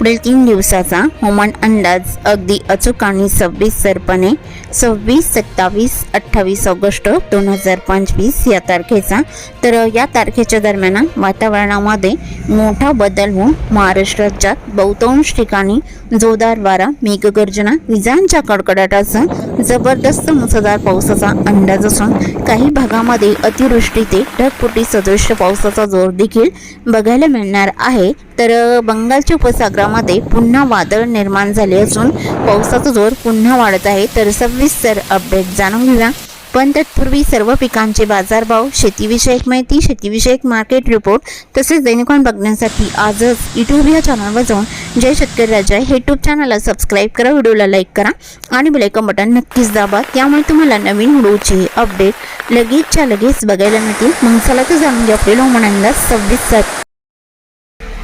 पुढील तीन दिवसाचा हवामान अंदाज अगदी अचूक आणि सविस्तरपणे सव्वीस सत्तावीस अठ्ठावीस ऑगस्ट दोन हजार पंचवीस या तारखेचा. तर या तारखेच्या दरम्यान वातावरणामध्ये मोठा बदल होऊन महाराष्ट्र राज्यात बहुतांश ठिकाणी जोरदार वारा मेघगर्जना विजांच्या कडकडाटासह जबरदस्त मुसळधार पावसाचा अंदाज असून काही भागामध्ये अतिवृष्टी ते ढगफुटी सदृश्य पावसाचा जोर देखील बघायला मिळणार आहे. तर बंगालच्या उपसागरामध्ये पुन्हा वादळ निर्माण झाले असून पावसाचा जोर पुन्हा वाढत आहे. तर सविस्तर अपडेट जाणून घेऊया. पण तत्पूर्वी सर्व पिकांचे बाजारभाव शेतीविषयक माहिती शेतीविषयक मार्केट रिपोर्ट तसेच दैनिकॉन बघण्यासाठी आजच यूट्यूब या चॅनलवर जाऊन जय शेतकरी राजा हे यूट्यूब चॅनलला सबस्क्राईब करा व्हिडिओला लाईक करा आणि बेलायकन बटन नक्कीच दाबा. त्यामुळे तुम्हाला नवीन व्हिडिओचे अपडेट लगेचच्या लगेच बघायला मिळतील. मग चला तर जाणून घ्या आपले लोमणांना सव्वीस सात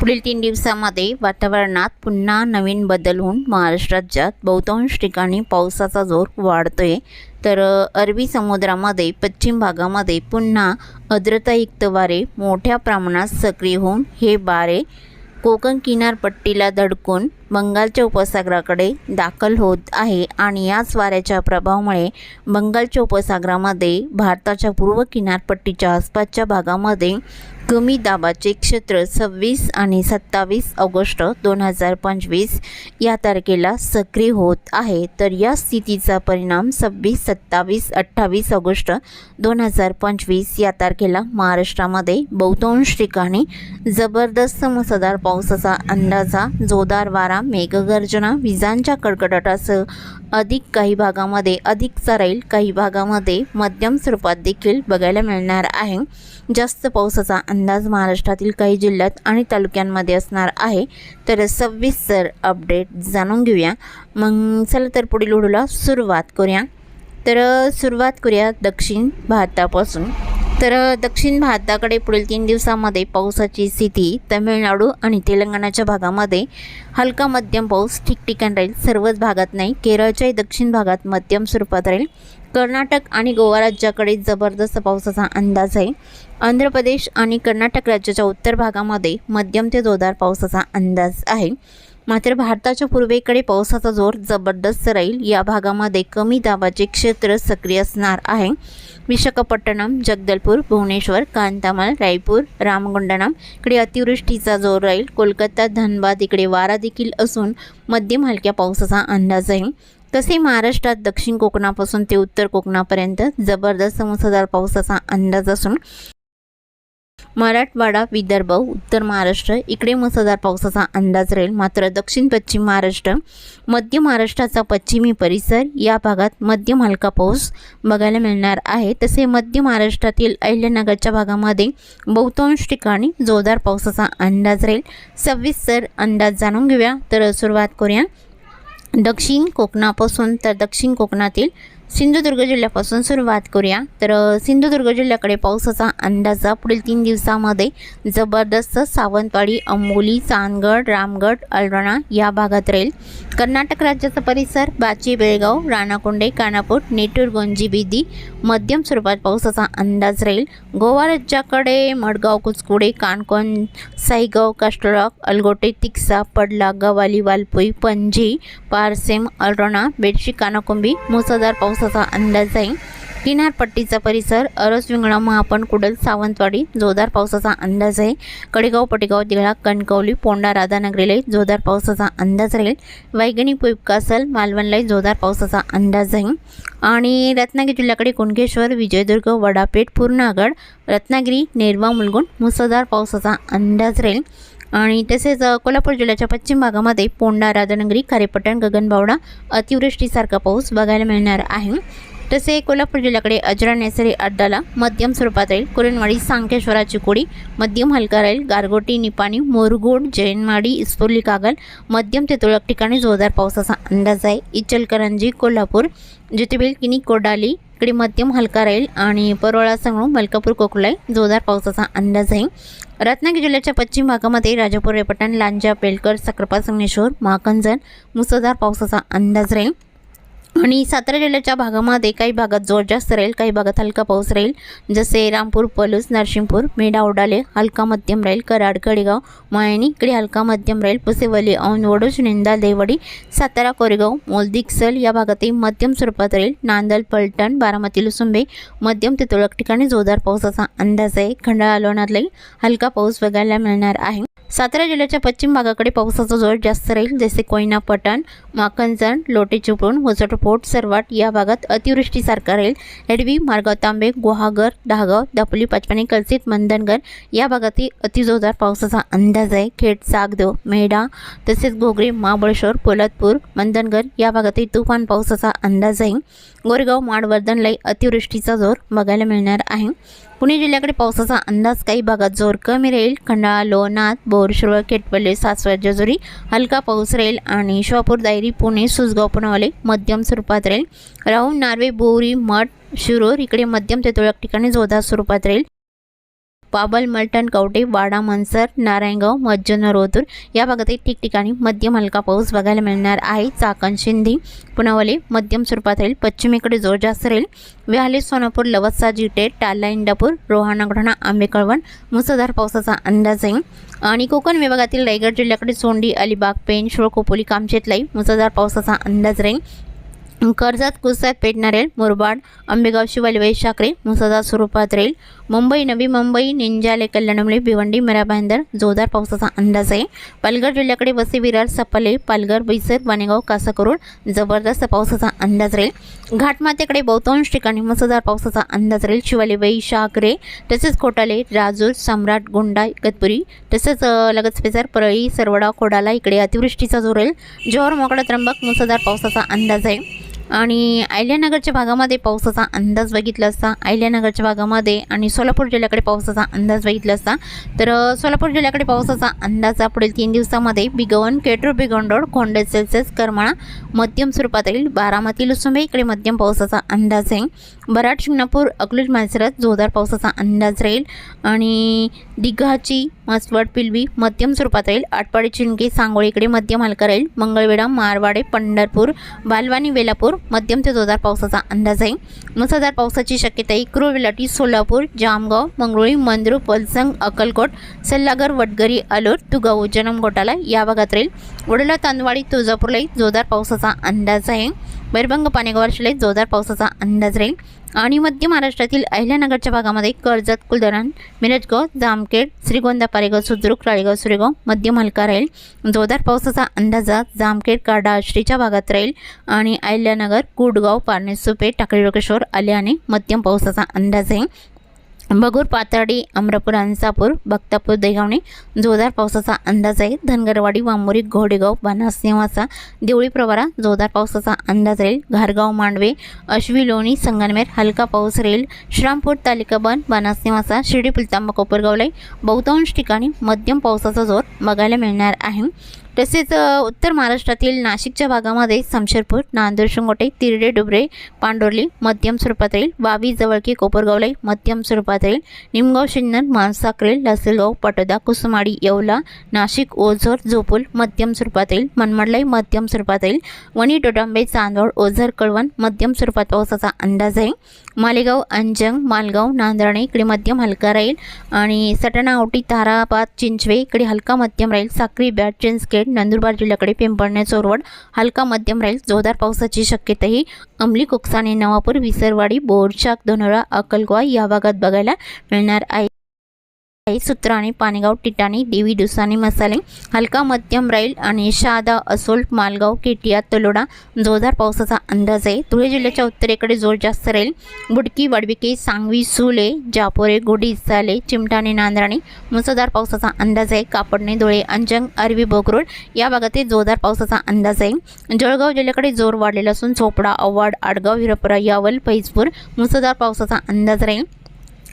पुढील तीन दिवसामध्ये वातावरणात पुन्हा नवीन बदल होऊन महाराष्ट्र राज्यात बहुतांश ठिकाणी पावसाचा जोर वाढतोय. तर अरबी समुद्रामध्ये पश्चिम भागामध्ये पुन्हा आर्द्रतायुक्त वारे मोठ्या प्रमाणात सक्रिय होऊन हे वारे कोकण किनारपट्टीला धडकून बंगालच्या उपसागराकडे दाखल होत आहे आणि याच वाऱ्याच्या प्रभावामुळे बंगालच्या उपसागरामध्ये भारताच्या पूर्व किनारपट्टीच्या आसपासच्या भागामध्ये कमी दाबाचे क्षेत्र सव्वीस आणि सत्तावीस ऑगस्ट दोन हजार पंचवीस या तारखेला सक्रिय होत आहे. तर या स्थितीचा परिणाम सव्वीस सत्तावीस अठ्ठावीस ऑगस्ट दोन हजार पंचवीस या तारखेला महाराष्ट्रामध्ये बहुतांश ठिकाणी जबरदस्त मुसळधार पावसाचा अंदाजा जोरदार वारा मेघगर्जना विजांच्या कडकडाटासह अधिक काही भागामध्ये अधिक राहील काही भागामध्ये मध्यम स्वरूपात देखील बघायला मिळणार आहे. जास्त पावसाचा अंदाज महाराष्ट्रातील काही जिल्ह्यात आणि तालुक्यांमध्ये असणार आहे. तर सविस्तर अपडेट जाणून घेऊया. मग चला तर पुढील व्हिडिओला सुरुवात करूया. तर सुरुवात करूया दक्षिण भारतापासून. तर दक्षिण भारताकडे पुढील तीन दिवसामध्ये पावसाची स्थिती तमिळनाडू आणि तेलंगणाच्या भागामध्ये हलका मध्यम पाऊस ठिकठिकाणी राहील. सर्वच भागात नाही. केरळच्याही दक्षिण भागात मध्यम स्वरूपात राहील. कर्नाटक आणि गोवा राज्याकडे जबरदस्त पावसाचा अंदाज आहे. आंध्र प्रदेश आणि कर्नाटक राज्याच्या उत्तर भागामध्ये मध्यम ते जोरदार पावसाचा अंदाज आहे. मात्र भारताच्या पूर्वेकडे पावसाचा जोर जबरदस्त राहील. या भागामध्ये कमी दाबाचे क्षेत्र सक्रिय असणार आहे. विशाखापट्टणम जगदलपूर भुवनेश्वर कांतामाल रायपूर रामगुंडणम इकडे अतिवृष्टीचा जोर राहील. कोलकाता धनबाद इकडे वारा देखील असून मध्यम हलक्या पावसाचा अंदाज आहे. तसे महाराष्ट्रात दक्षिण कोकणापासून ते उत्तर कोकणापर्यंत जबरदस्त मुसळधार पावसाचा अंदाज असून मराठवाडा विदर्भ उत्तर महाराष्ट्र इकडे मुसळधार पावसाचा अंदाज राहील. मात्र दक्षिण पश्चिम महाराष्ट्र मध्य महाराष्ट्राचा पश्चिमी परिसर या भागात मध्यम हलका पाऊस बघायला मिळणार आहे. तसे मध्य महाराष्ट्रातील अहिल्यानगरच्या भागामध्ये बहुतांश ठिकाणी जोरदार पावसाचा अंदाज राहील. सविस्तर अंदाज जाणून घेऊया. तर सुरुवात करूया. दक्षिण कोकणापासून तर दक्षिण कोकणातील सिंधुदुर्ग जिल्ह्यापासून सुरुवात करूया. तर सिंधुदुर्ग जिल्ह्याकडे पावसाचा अंदाज पुढील तीन दिवसामध्ये जबरदस्त सावंतवाडी अंबोली चांदगड रामगड अल्रणा या भागात राहील. कर्नाटक राज्याचा परिसर बाची बेळगाव राणाकोंडे कानापूर नेटूर गोंजी बिदी मध्यम स्वरूपात पावसाचा अंदाज राहील. गोवा राज्याकडे मडगाव कुचकुडे काणकोण साईगाव काष्टळॉक अलगोटे तिक्सा पडला गवाली वालपुई पणजी पारसेम अल्रणा बेडशी कानाकुंबी मुसळधार पावसाचा अंदाज आहे किनारपट्टीचा परिसर अरसविंगणा महापण कुडल सावंतवाडी जोरदार पावसाचा अंदाज आहे कडेगाव पटेगाव दिघळा कणकवली पोंडा राधानगरीलाही जोरदार पावसाचा अंदाज राहील. वैगणी पुईपकासल मालवणलाही जोरदार पावसाचा अंदाज आहे आणि रत्नागिरी जिल्ह्याकडे कुणकेश्वर विजयदुर्ग वडापेठ पूर्णागड रत्नागिरी नेरवा मुलगुण मुसळधार पावसाचा अंदाज राहील. आणि तसेच कोल्हापूर जिल्ह्याच्या पश्चिम भागामध्ये पोंडा राधानगरी खारेपट्टण गगनबावडा अतिवृष्टीसारखा पाऊस बघायला मिळणार आहे. तसे कोल्हापूर जिल्ह्याकडे अजरा नेसरी अड्डाला मध्यम स्वरूपात राहील. कुरणवाडी सांकेश्वराची कोडी मध्यम हलका राहील. गारगोटी निपाणी मोरगोड जैनमाडी इस्फुर्ली कागल मध्यम ते तुरळक ठिकाणी जोरदार पावसाचा अंदाज आहे. इचलकरंजी कोल्हापूर ज्योतिबेल किनी कोडाली इकडे मध्यम हलका राहील आणि परोळा संगणू मलकापूर कोकलाई जोरदार पावसाचा अंदाज आहे. रत्नागिरी जिल्ह्याच्या पश्चिम भागामध्ये राजापूर रेपटण लांजा पेलकर सक्रपा संगमेश्वर महाकंजन मुसळधार पावसाचा अंदाज राहील. आणि सातारा जिल्ह्याच्या भागामध्ये काही भागात जोर जास्त राहील काही भागात हलका पाऊस राहील. जसे रामपूर पलूस नरसिंहपूर मेढा उडाले हलका मध्यम राहील. कराड कडेगाव मायणी इकडे हलका मध्यम राहील. पुसेवली औंध वडूज निंदा देवडी सातारा कोरेगाव मोलदिक्सल या भागातही मध्यम स्वरूपात राहील. नांदल पलटण बारामती लुसुंबे मध्यम ते तुरळक ठिकाणी जोरदार पावसाचा अंदाज आहे. खंडाळा लोणारलाही हलका पाऊस बघायला मिळणार आहे. सातारा जिल्ह्याच्या पश्चिम भागाकडे पावसाचा जोर जास्त राहील जसे कोयना पटण माखनजण लोटे चिपळूण वजटपोट सरवाट या भागात अतिवृष्टीसारखा राहील. एडवी मारगाव तांबे गुहागर दहागाव दापोली पाचपाणी कलसित मंदनगर या भागातही अतिजोरदार पावसाचा अंदाज आहे. खेड सागदेव मेढा तसेच घोगरे महाबळेश्वर पोलादपूर मंदनगर या भागातही तुफान पावसाचा अंदाज आहे. गोरेगाव माडवर्धनलाही अतिवृष्टीचा जोर बघायला मिळणार आहे. पुणे जिल्ह्याकडे पावसाचा अंदाज काही भागात जोर कमी राहील. खंडाळा लोणाद बोरशिरवळ केटपल्ले सासवड जेजुरी हलका पाऊस राहील आणि शहापूर दायरी पुणे सुसगाव पुणावाले मध्यम स्वरूपात राहील. राहून नार्वे बोरी मठ शिरोर इकडे मध्यम ते तुरळक ठिकाणी जोरदार स्वरूपात राहील. पाबल मलटण कवटे वाडा मनसर नारायणगाव मज्जनर रोतूर या भागातही ठिकठिकाणी मध्यम हलका पाऊस बघायला मिळणार आहे. चाकण शिंदी पुनावले मध्यम स्वरूपात राहील. पश्चिमेकडे जोर जास्त राहील. विहाले सोनापूर लवत्सा जिटे टाला इंदापूर रोहाणागढाणा आंबेकळवण मुसळधार पावसाचा अंदाज आहे. आणि कोकण विभागातील रायगड जिल्ह्याकडे सोंडी अलिबाग पेन शोळकोपोली खोपोली कामशेतलाई मुसळधार पावसाचा अंदाज राहील. कर्जत कुसात पेटणारेल मुरबाड आंबेगाव शिवाली वैशाखरे मुसळधार स्वरूपात राहील मुंबई नवी मुंबई निंजाले कल्याणमुळे भिवंडी मरा जोरदार पावसाचा अंदाज आहे. पालघर जिल्ह्याकडे वसे विरार सपाले पालघर बैसर वाणेगाव कासाकरोड जबरदस्त पावसाचा अंदाज राहील घाटमातेकडे बहुतांश ठिकाणी मुसळधार पावसाचा अंदाज राहील शिवाली वैशाखरे तसेच खोटाले राजूर सम्राट गोंडा इगतपुरी तसेच लगत पेजार परळी सरवडा खोडाला इकडे अतिवृष्टीचा जोर राहील जोहर मोकळा त्र्यंबक मुसळधार पावसाचा अंदाज आहे. आणि अहिल्यानगरच्या भागामध्ये पावसाचा अंदाज बघितला असता अहिल्यानगरच्या भागामध्ये आणि सोलापूर जिल्ह्याकडे पावसाचा अंदाज बघितला असता. तर सोलापूर जिल्ह्याकडे पावसाचा अंदाज हा पुढील तीन दिवसामध्ये बिगवन केटूर बिगवंडोड खोंडे सेल्सेस करमाळा मध्यम स्वरूपात येईल बारामती लुसुंबे इकडे मध्यम पावसाचा अंदाज आहे. बराड शिंगणापूर अकलूज मालसरत जोरदार पावसाचा अंदाज राहील आणि दिघाची मसवड पिलवी मध्यम स्वरूपात राहील. आटपाडी चिंके सांगोळीकडे मध्यम हलका राहील. मंगळवेढा मारवाडे पंढरपूर बालवानी वेलापूर मध्यम ते जोरदार पावसाचा अंदाज आहे मुसळधार पावसाची शक्यता क्रूर क्रुविलाटी सोलापूर जामगाव मंगरुळी मंद्रू पलसंग अक्कलकोट सल्लागर वडगरी अलोर तुगाव जनम घोटाला या भागात राहील. वडोला तांदवाडी तुळजापूरलाही जोरदार पावसाचा अंदाज आहे. बैरभंग पाणेगावर शिलाई जोरदार पावसाचा अंदाज राहील. आणि मध्य महाराष्ट्रातील अहिल्यानगरच्या भागामध्ये कर्जत कुलधरण मिरजगाव जामखेड श्रीगोंदा पारेगाव सुद्रुक राळेगाव सुरेगाव मध्य हलका राहील. जोरदार पावसाचा अंदाजा जामखेड काडा आश्रीच्या भागात राहील. आणि अहिल्यानगर कुडगाव पारनेसुपे टाकळी लोकेश्वर आल्याने मध्यम पावसाचा अंदाज आहे. बगूर पाथर्डी अमरापूर अंसापूर बक्तापूर देगावणे जोरदार पावसाचा अंदाज आहे. धनगरवाडी वामोरी घोडेगाव बनास नेवासा देवळी प्रवारा जोरदार पावसाचा अंदाज राहील. घारगाव मांडवे अश्वी लोणी संगनमेर हलका पाऊस राहील. श्रामपूर तालिका बन बनास निवासा शिर्डी पुलतांबा कोपरगावलाई बहुतांश ठिकाणी मध्यम पावसाचा जोर बघायला मिळणार आहे. तसेच उत्तर महाराष्ट्रातील नाशिकच्या भागामध्ये समशेरपूर नांदूर शिंगोटे तिरडे डुबरे पांडोर्ली मध्यम स्वरूपात राहील वावी जवळकी कोपरगावलाई मध्यम स्वरूपात राहील निमगाव शिन्नर मानसाकरे लसेलगाव पटोदा कुसुमाडी येवला नाशिक ओझर झोपूल मध्यम स्वरूपात राहील मनमाडलाई मध्यम स्वरूपात राहील वणी डोडांबे चांदवड ओझर कळवण मध्यम स्वरूपात पावसाचा अंदाज आहे. मालेगाव अंजंग मालगाव नांदराणे इकडे मध्यम हलका राहील. आणि सटाणा औटी ताराबाद चिंचवे इकडे हलका मध्यम राहील. साक्री बॅट चिंचखेड नंदुरबार जिल्ह्याकडे पिंपळणे चोरवड हलका मध्यम राहील. जोरदार पावसाची शक्यताही अंमली कोकसाने नवापूर विसरवाडी बोरचाक दोनोळा अक्कलकोवा या भागात बघायला मिळणार आहे. सूत्राने पाणेगाव टिटाणी देवी डुसाने मसाले हलका मध्यम राहील आणि शहादा असोल मालगाव केटिया तलोडा जोरदार पावसाचा अंदाज आहे. धुळे जिल्ह्याच्या उत्तरेकडे जोर जास्त राहील. बुडकी वडविके सांगवी सुले जापोरे गोडी साले चिमटाणे नांदराणे मुसळधार पावसाचा अंदाज आहे. कापडणे धुळे अंजंग अरवी बोकरोड या भागातील जोरदार पावसाचा अंदाज आहे. जळगाव जिल्ह्याकडे जोर वाढलेला असून चोपडा अव्वाड आडगाव हिरपुरा यावल फैजपूर मुसळधार पावसाचा अंदाज राहील.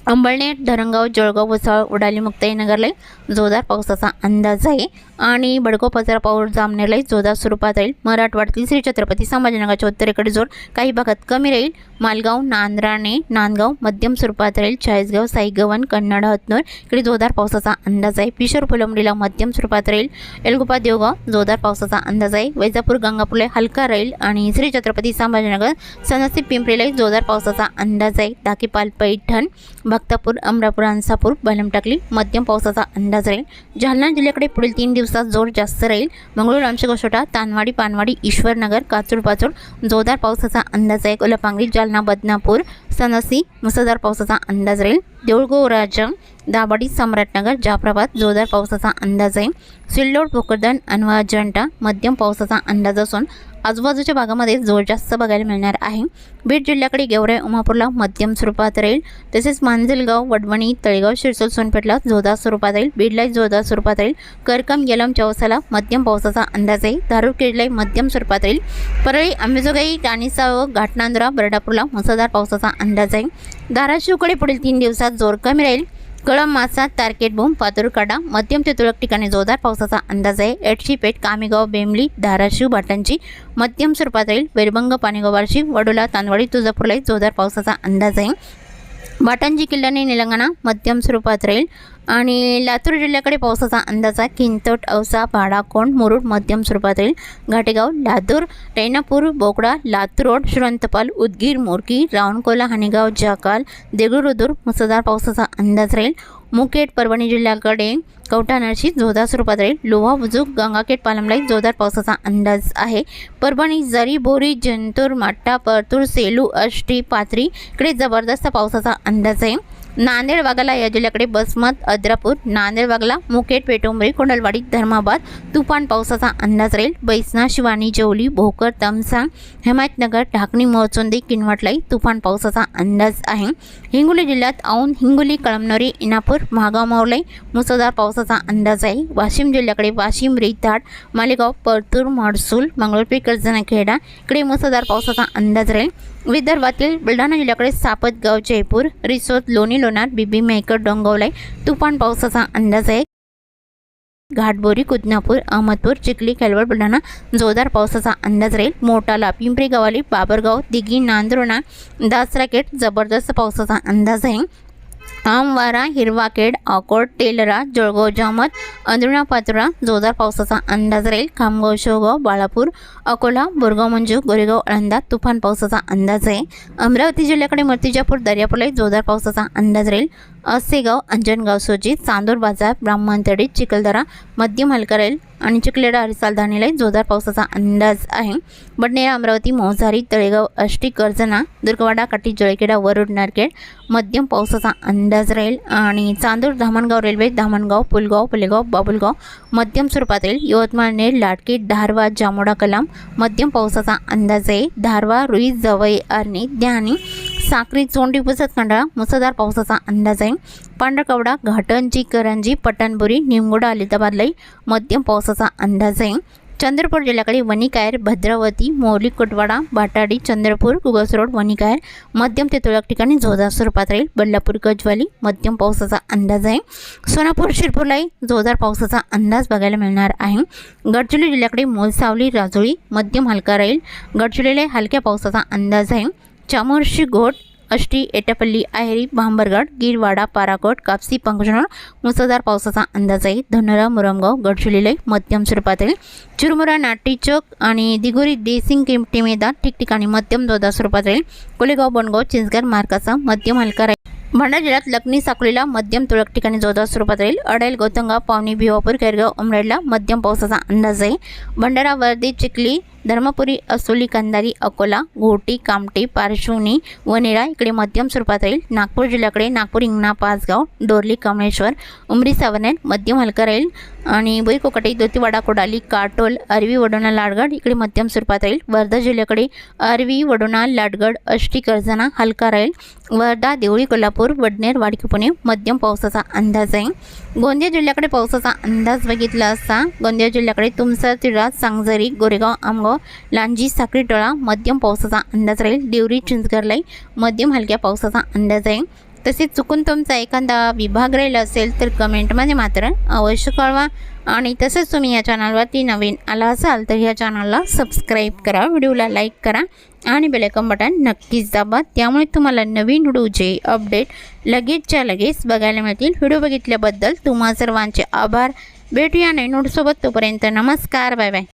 अंबळनेर धरणगाव जळगाव वसाळ उडाली मुक्ताईनगरला जोरदार पावसाचा अंदाज आहे. आणि बडको पजार पाऊस जामनेरलाही जोरदार स्वरूपात राहील. मराठवाड्यातील श्री छत्रपती संभाजीनगरच्या उत्तरेकडे जोर. काही भागात कमी राहील. मालगाव नांद्राणे नांदगाव मध्यम स्वरूपात राहील. चाळीसगाव साईगवन कन्नड हतनूर. इकडे जोरदार पावसाचा अंदाज आहे. पिशोर फुलंबडीला मध्यम स्वरूपात राहील. एलगुपा देवगाव जोरदार पावसाचा अंदाज आहे. वैजापूर गंगापूरला हलका राहील. आणि श्री छत्रपती संभाजीनगर सनसी पिंपरीलाही जोरदार पावसाचा अंदाज आहे. दाकीपाल पैठण भक्तापूर अमरापूर अंसापूर बलमटाकली मध्यम पावसाचा अंदाज राहील. जालना जिल्ह्याकडे पुढील तीन दिवस दिवसात जोर जास्त राहील. मंगळूर अंशगोशोटा तानवाडी पानवाडी ईश्वरनगर काचूर पाचूड जोरदार पावसाचा अंदाज आहे. कोल्हापांगरी जालना बदनापूर सनसी मुसळधार पावसाचा अंदाज राहील. देऊळगाव राजा दाबाडी सम्राटनगर जाफराबाद जोरदार पावसाचा अंदाज आहे. सिल्लोड भोकरदन अनवा मध्यम पावसाचा अंदाज असून आजूबाजूच्या भागामध्ये जोर जास्त बघायला मिळणार आहे. बीड जिल्ह्याकडे गेवराई उमापूरला मध्यम स्वरूपात राहील. तसेच मांजलगाव वडवणी तळेगाव शिरसोल सोनपेठला जोरदार स्वरूपात राहील. बीडलाही जोरदार स्वरूपात राहील. करकम येलम चौसाला मध्यम पावसाचा अंदाज आहे. धारूर किडलाही मध्यम स्वरूपात राहील. परळी अंबेजोगाई गाणीसा व घाटनांदुरा बर्डापूरला मुसळधार पावसाचा अंदाज आहे. धाराशिवकडे पुढील तीन दिवसात जोर कमी राहील. कळम मासा तारकेट बूम पातुरकाडा मध्यम ते तुरळक ठिकाणी जोरदार पावसाचा अंदाज आहे. एडशीपेठ कामेगाव बेमली धाराशिव भाटांची मध्यम स्वरूपात राहील. वैरभंग पाणीगाव बार्शी वडोला तांदवाडी तुळजापूरलाही जोरदार पावसाचा अंदाज आहे. बाटांजी किल्ल्याने निलंगणा मध्यम स्वरूपात राहील. आणि लातूर जिल्ह्याकडे पावसाचा अंदाज आहे. किंतट औसा भाडाकोंड मुरुड मध्यम स्वरूपात राहील घाटेगाव लातूर रेणापूर बोकडा लातूर रोड श्रंतपाल उदगीर मोरकी रावणकोला हाणेगाव जाकाल देगुरुदूर मुसळधार पावसाचा अंदाज राहील. मुखेड परभणी जिल्ह्याकडे कवठा नरशी जोरदार स्वरूपात राहील. लोहा बुजुक गंगाखेड पालमलाई जोरदार पावसाचा अंदाज आहे. परभणी जरी बोरी जंतूर माट्टा परतूर सेलू अष्टी पाथरी इकडे जबरदस्त पावसाचा अंदाज आहे. नांदेड वाघाला या जिल्ह्याकडे बसमत अद्रापूर नांदेड वाघला मुखेड पेटोंबरी कोंडलवाडी धर्माबाद तुफान पावसाचा अंदाज राहील. बैसना शिवानी जवली भोकर तमसांग हिमायतनगर ढाकणी मोहचोंदी किनवटलाई तुफान पावसाचा अंदाज आहे. हिंगोली जिल्ह्यात औंध हिंगोली कळमनोरी इनापूर महागाव मावलाई मुसळधार पावसाचा अंदाज आहे. वाशिम जिल्ह्याकडे वाशिम रेताड मालेगाव परतूर महसूल मंगळूरपी कर्जनाखेडा इकडे मुसळधार पावसाचा अंदाज राहील. विदर्भातील बुलढाणा जिल्ह्याकडे सापतगाव जयपूर रिसोद लोणी लोणार बीबी मेकर डोंगवलाई तुफान पावसाचा अंदाज आहे. घाटबोरी कुदनापूर अहमदपूर चिखली खेलवड बुलढाणा जोरदार पावसाचा अंदाज राहील. मोटाला पिंपरी गवाली बाबरगाव दिघी नांदुर्णा दासराकेट जबरदस्त पावसाचा अंदाज आहे. आमवारा हिरवाकेड अकोट तेलरा जळगाव जामत अंधुणा पात्रा जोरदार पावसाचा अंदाज राहील. खामगाव शेवगाव बाळापूर अकोला बोरगाव मंजू गोरेगाव अळंदा तुफान पावसाचा अंदाज आहे. अमरावती जिल्ह्याकडे मूर्तिजापूर दर्यापूरलाही जोरदार पावसाचा अंदाज राहील. असेगाव अंजनगाव सोजी चांदूर बाजार ब्राह्मणतडी चिखलदरा मध्यम हलका आणि चिखलेडा हरिसाल धानेलाही जोरदार पावसाचा अंदाज आहे. बडनेरा अमरावती मोहझारी तळेगाव अष्टी कर्जना दुर्गवाडा काठी जळखेडा वरुड नारखेड मध्यम पावसाचा अंदाज राहील. आणि चांदूर धामणगाव रेल्वे धामणगाव पुलगाव पुलेगाव बाबुलगाव मध्यम स्वरूपात राहील यवतमाळ नेर लाटकी धारवा जामोडा कलाम मध्यम पावसाचा अंदाज आहे. धारवा रुई जवई आर्णी ध्यानी साक्री चोंडी पुसत खंडाळा मुसळधार पावसाचा अंदाज आहे. पांढरकवडा घाटंजी करंजी पटणबुरी निमगोडा अलिताबादलाही मध्यम पावसाचा अंदाज आहे. चंद्रपूर जिल्ह्याकडे वणिकायर भद्रावती मोरली कुटवाडा बाटाडी चंद्रपूर कुगस रोड वणिकायर मध्यम ते तुरळक ठिकाणी जोरदार स्वरूपात राहील. बल्लापूर गजवाली मध्यम पावसाचा अंदाज आहे. सोनापूर शिरपूरलाही जोरदार पावसाचा अंदाज बघायला मिळणार आहे. गडचिरोली जिल्ह्याकडे मोलसावली राजोळी मध्यम हलका राहील. गडचिरोलीला हलक्या पावसाचा अंदाज आहे. चामोर्शी घोट अष्टी एटापल्ली आहेरी भांबरगड गिरवाडा पाराकोट कापसी पंकजनोर मुसळधार पावसाचा अंदाज आहे धनोरा मुरमगाव गडचिरोली मध्यम स्वरूपात येईल चुरमुरा नाटी चौक आणि दिगोरी देसिंग किमटी मैदान ठिकठिकाणी मध्यम जोरदार स्वरूपात राहील कोलेगाव बनगाव चिंचगड मार्गाचा मध्यम हलका राहील. भंडारा जिल्ह्यात लग्नी साखळीला मध्यम तुरळक ठिकाणी जोरदार स्वरूपात राहील अडेल गौतंगा पावनी भिवापूर केरगाव उमरेडला मध्यम पावसाचा अंदाज आहे भंडारा वर्दी चिखली धर्मपुरी असोली कंदारी अकोला घोटी कामटे पारशिवनी वनेरा इकडे मध्यम स्वरूपात राहील. नागपूर जिल्ह्याकडे नागपूर इंगणा पाचगाव डोरली कमळेश्वर उमरी सावनेर मध्यम हलका राहील. आणि बोईकोकटे दोतीवाडा कोडाली काटोल अरवी वडोणा लाडगड इकडे मध्यम स्वरूपात राहील. वर्धा जिल्ह्याकडे अरवी वडोणा लाडगड अष्टी कर्जना हलका राहील. वर्धा देवळी कोल्हापूर वडनेर वाडकी पुणे मध्यम पावसाचा अंदाज आहे. गोंदिया जिल्ह्याकडे पावसाचा अंदाज बघितला असता गोंदिया जिल्ह्याकडे तुमसर तिळा सांगझरी गोरेगाव आमगाव लांजी साखरी टोळा मध्यम पावसाचा अंदाज राहील. देवरी चिंचगरलाई मध्यम हलक्या पावसाचा अंदाज आहे. तसेच चुकून तुमचा एखादा विभाग राहिला असेल तर कमेंटमध्ये मात्र अवश्य कळवा. आणि तसंच तुम्ही या चॅनलवरती नवीन आला असाल तर या चॅनलला सबस्क्राईब करा व्हिडिओला लाईक करा आणि बेलकम बटन नक्कीच दाबा. त्यामुळे तुम्हाला नवीन व्हिडिओचे अपडेट लगेचच्या लगेच बघायला मिळतील. व्हिडिओ बघितल्याबद्दल तुम्हा सर्वांचे आभार. भेटूया नवीन व्हिडिओसोबत तोपर्यंत नमस्कार. Bye bye.